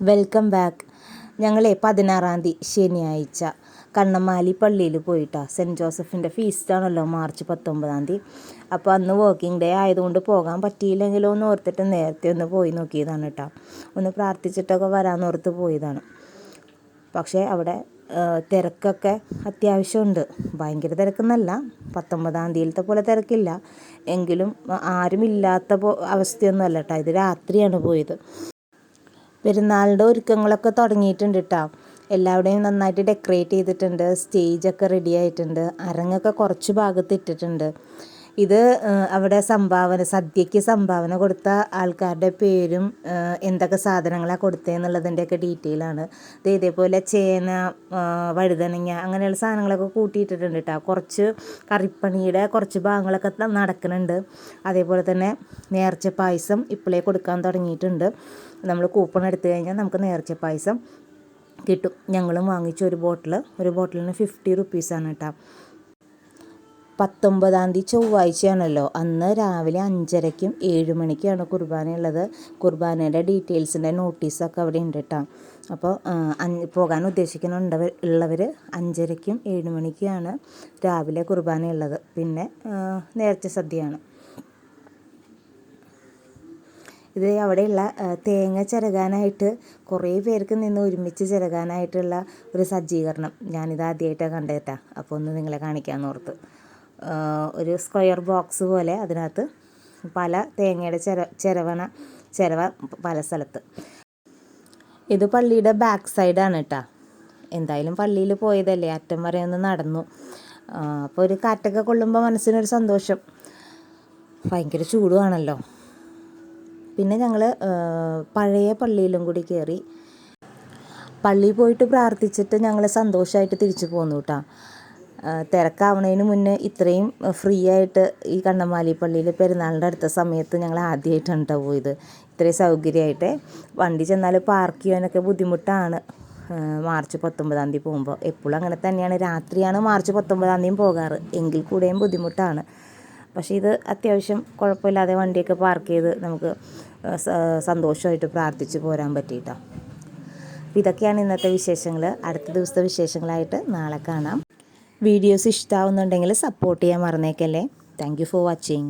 Welcome back. ഞങ്ങളെ പതിനാറാം തീയതി ശനിയാഴ്ച കണ്ണമാലി പള്ളിയിൽ പോയിട്ടാ. സെന്റ് ജോസഫിന്റെ ഫീസ്റ്റാണല്ലോ മാർച്ച് പത്തൊമ്പതാം തീയതി. അപ്പോൾ അന്ന് വർക്കിംഗ് ഡേ ആയതുകൊണ്ട് പോകാൻ പറ്റിയില്ലെങ്കിലോ എന്ന് ഓർത്തിട്ട് നേരത്തെ ഒന്ന് പോയി നോക്കിയതാണ് കേട്ടോ. ഒന്ന് പ്രാർത്ഥിച്ചിട്ടൊക്കെ വരാമെന്നോർത്ത് പോയതാണ്. പക്ഷേ അവിടെ തിരക്കൊക്കെ അത്യാവശ്യമുണ്ട്. ഭയങ്കര തിരക്കെന്നല്ല. പത്തൊമ്പതാം തീയതിയിലത്തെ പോലെ തിരക്കില്ല. എങ്കിലും ആരുമില്ലാത്ത പോ അവസ്ഥയൊന്നും അല്ല കേട്ടോ. ഇത് രാത്രിയാണ് പോയത്. പെരുന്നാളിന്റെ ഒരുക്കങ്ങളൊക്കെ തുടങ്ങിയിട്ടുണ്ട് കേട്ടോ എല്ലാവിടെയും നന്നായിട്ട് ഡെക്കറേറ്റ് ചെയ്തിട്ടുണ്ട്. സ്റ്റേജൊക്കെ റെഡി ആയിട്ടുണ്ട്. അരങ്ങൊക്കെ കുറച്ച് ഭാഗത്ത് ഇട്ടിട്ടുണ്ട് ഇത് അവിടെ സംഭാവന സദ്യയ്ക്ക് സംഭാവന കൊടുത്ത ആൾക്കാരുടെ പേരും എന്തൊക്കെ സാധനങ്ങളാണ് കൊടുത്തതെന്നുള്ളതിന്റെയൊക്കെ ഡീറ്റെയിൽ ആണ് ഇത് ഇതേപോലെ ചേന വഴുതനങ്ങ അങ്ങനെയുള്ള സാധനങ്ങളൊക്കെ കൂട്ടിയിട്ടിട്ടുണ്ട് കേട്ടോ കുറച്ച് കറിപ്പണിയുടെ കുറച്ച് ഭാഗങ്ങളൊക്കെ നടക്കുന്നുണ്ട്. അതേപോലെ തന്നെ നേർച്ച പായസം ഇപ്പോഴേ കൊടുക്കാൻ തുടങ്ങിയിട്ടുണ്ട്. നമ്മൾ കൂപ്പൺ എടുത്തു കഴിഞ്ഞാൽ നമുക്ക് നേർച്ച പായസം കിട്ടും. ഞങ്ങളും വാങ്ങിച്ചു ഒരു ബോട്ടിൽ ഒരു ബോട്ടിലിന് ഫിഫ്റ്റി റുപ്പീസാണ് കേട്ടോ പത്തൊമ്പതാം തീയതി ചൊവ്വാഴ്ചയാണല്ലോ. അന്ന് രാവിലെ അഞ്ചരയ്ക്കും ഏഴ് മണിക്കാണ് കുർബാനയുള്ളത് കുർബാനയുടെ ഡീറ്റെയിൽസിന്റെ നോട്ടീസൊക്കെ അവിടെ ഉണ്ട് കേട്ടോ. അപ്പോൾ പോകാൻ ഉദ്ദേശിക്കുന്നുണ്ടവർ ഉള്ളവർ അഞ്ചരയ്ക്കും ഏഴ് മണിക്കാണ് രാവിലെ കുർബാനയുള്ളത് പിന്നെ നേർച്ച സദ്യയാണ്. ഇത് അവിടെയുള്ള തേങ്ങ ചിരകാനായിട്ട് കുറേ പേർക്ക് നിന്ന് ഒരുമിച്ച് ചിരകാനായിട്ടുള്ള ഒരു സജ്ജീകരണം ഞാനിത് ആദ്യമായിട്ടാണ് കണ്ടേറ്റാ അപ്പോൾ ഒന്ന് നിങ്ങളെ കാണിക്കാമെന്ന് ഓർത്ത് ആ, ഒരു സ്ക്വയർ ബോക്സ് പോലെ അതിനകത്ത് പല തേങ്ങയുടെ ചെര ചിരവണ ചിരവ പല സ്ഥലത്ത്. ഇത് പള്ളിയുടെ ബാക്ക് സൈഡാണ് കേട്ടോ എന്തായാലും പള്ളിയിൽ പോയതല്ലേ അറ്റം വരെ ഒന്ന് നടന്നു. അപ്പോൾ ഒരു കാറ്റൊക്കെ കൊള്ളുമ്പോൾ മനസ്സിനൊരു സന്തോഷം. ഭയങ്കര ചൂടുവാണല്ലോ. പിന്നെ ഞങ്ങൾ പഴയ പള്ളിയിലും കൂടി കയറി പള്ളിയിൽ പോയിട്ട് പ്രാർത്ഥിച്ചിട്ട് ഞങ്ങൾ സന്തോഷമായിട്ട് തിരിച്ചു പോന്നു കേട്ടോ തിരക്കാവണതിന് മുന്നേ ഇത്രയും ഫ്രീ ആയിട്ട് ഈ കണ്ണമാലി പള്ളിയിൽ പെരുന്നാളിന്റെ അടുത്ത സമയത്ത് ഞങ്ങൾ ആദ്യമായിട്ടാണ് കേട്ടോ പോയത്. ഇത്രയും സൗകര്യമായിട്ട് വണ്ടി ചെന്നാൽ പാർക്ക് ചെയ്യാനൊക്കെ ബുദ്ധിമുട്ടാണ്. മാർച്ച് പത്തൊമ്പതാം തീയതി പോകുമ്പോൾ. എപ്പോഴും അങ്ങനെ തന്നെയാണ്. രാത്രിയാണ് മാർച്ച് പത്തൊമ്പതാം തീയതി പോകാറ്. എങ്കിൽ കൂടെയും ബുദ്ധിമുട്ടാണ്. പക്ഷേ ഇത് അത്യാവശ്യം കുഴപ്പമില്ലാതെ വണ്ടിയൊക്കെ പാർക്ക് ചെയ്ത് നമുക്ക് സന്തോഷമായിട്ട് പ്രാർത്ഥിച്ച് പോരാൻ പറ്റിയിട്ടോ. അപ്പോൾ ഇതൊക്കെയാണ് ഇന്നത്തെ വിശേഷങ്ങൾ. അടുത്ത ദിവസത്തെ വിശേഷങ്ങളായിട്ട് നാളെ കാണാം. വീഡിയോസ് ഇഷ്ടമാവുന്നുണ്ടെങ്കിൽ സപ്പോർട്ട് ചെയ്യാൻ മറന്നേക്കല്ലേ. Thank for watching